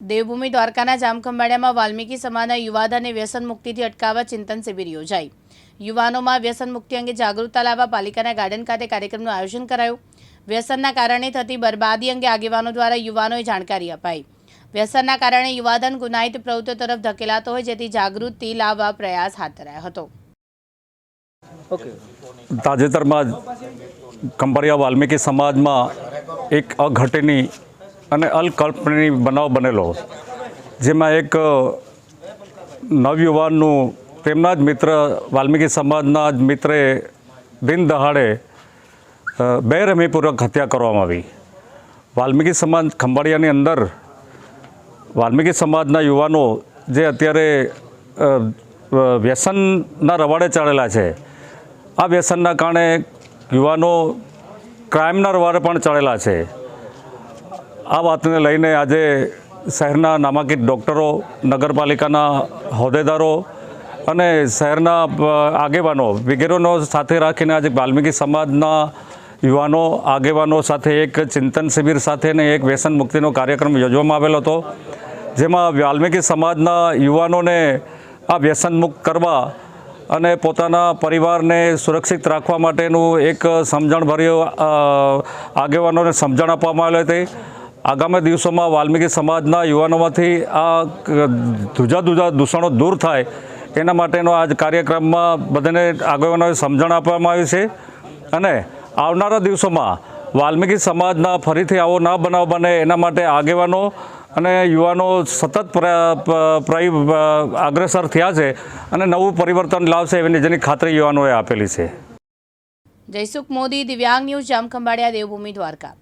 દેવભૂમિ દ્વારકાના જામખંભાળિયામાં વાલ્મીકી સમાજના યુવાધનને વ્યસન મુક્તિથી અટકાવવા ચિંતન શિબિર યોજાઈ. યુવાનોમાં વ્યસન મુક્તિ અંગે જાગૃતતા લાવવા પાલિકાના ગાર્ડન ખાતે કાર્યક્રમનું આયોજન કરાયું. વ્યસનના કારણે થતી બરબાદી અંગે આગેવાનો દ્વારા યુવાનોએ જાણકારી અપાઈ. વ્યસનના કારણે યુવાધન ગુનાહિત પ્રવૃત્તિઓ તરફ ધકેલાતો હોય જેથી જાગૃતિ લાવવા પ્રયાસ હાથ ધરાયો હતો. તાજેતરમાં જ વાલ્મીકી સમાજમાં એક અઘટની અને અલ્કલ્પનીય બનાવ બનેલો. જેમાં એક નવયુવાનનું તેમના જ મિત્ર, વાલ્મીકી સમાજના જ મિત્રે દિન દહાડે બેરહમીપૂર્વક હત્યા કરવામાં આવી. વાલ્મીકી સમાજ ખંભાળિયાની અંદર, વાલ્મીકી સમાજના યુવાનો જે અત્યારે વ્યસનના રવાડે ચડેલા છે, આ વ્યસનના કારણે યુવાનો ક્રાઇમના રવાડે પણ ચડેલા છે. આ વાતને લઈને આજે શહેરના નામાંકિત ડૉક્ટરો, નગરપાલિકાના હોદ્દેદારો અને શહેરના આગેવાનો વગેરેનો સાથે રાખીને આજે વાલ્મીકી સમાજના યુવાનો, આગેવાનો સાથે એક ચિંતન શિબિર સાથે ને એક વ્યસન મુક્તિનો કાર્યક્રમ યોજવામાં આવેલો હતો, જેમાં વાલ્મીકી સમાજના યુવાનોને આ વ્યસન મુક્ત કરવા અને પોતાના પરિવારને સુરક્ષિત રાખવા માટેનું એક સમજણભર્યું આગેવાનોને સમજણ આપવામાં આવેલી હતી. આગામી દિવસોમાં વાલ્મીકી સમાજના યુવાનોમાંથી આ જુદા જુદા દૂષણો દૂર થાય એના માટેનો આજ કાર્યક્રમમાં બધાને આગેવાનોએ સમજણ આપવામાં આવી છે. અને આવનારા દિવસોમાં વાલ્મીકી સમાજના ફરીથી આવો ના બનાવ બને એના માટે આગેવાનો અને યુવાનો સતત અગ્રેસર થયા છે અને નવું પરિવર્તન લાવશે એવી જેની ખાતરી યુવાનોએ આપેલી છે. જયસુખ મોદી, દિવ્યાંગ ન્યૂઝ, જામખંભાળિયા, દેવભૂમિ દ્વારકા.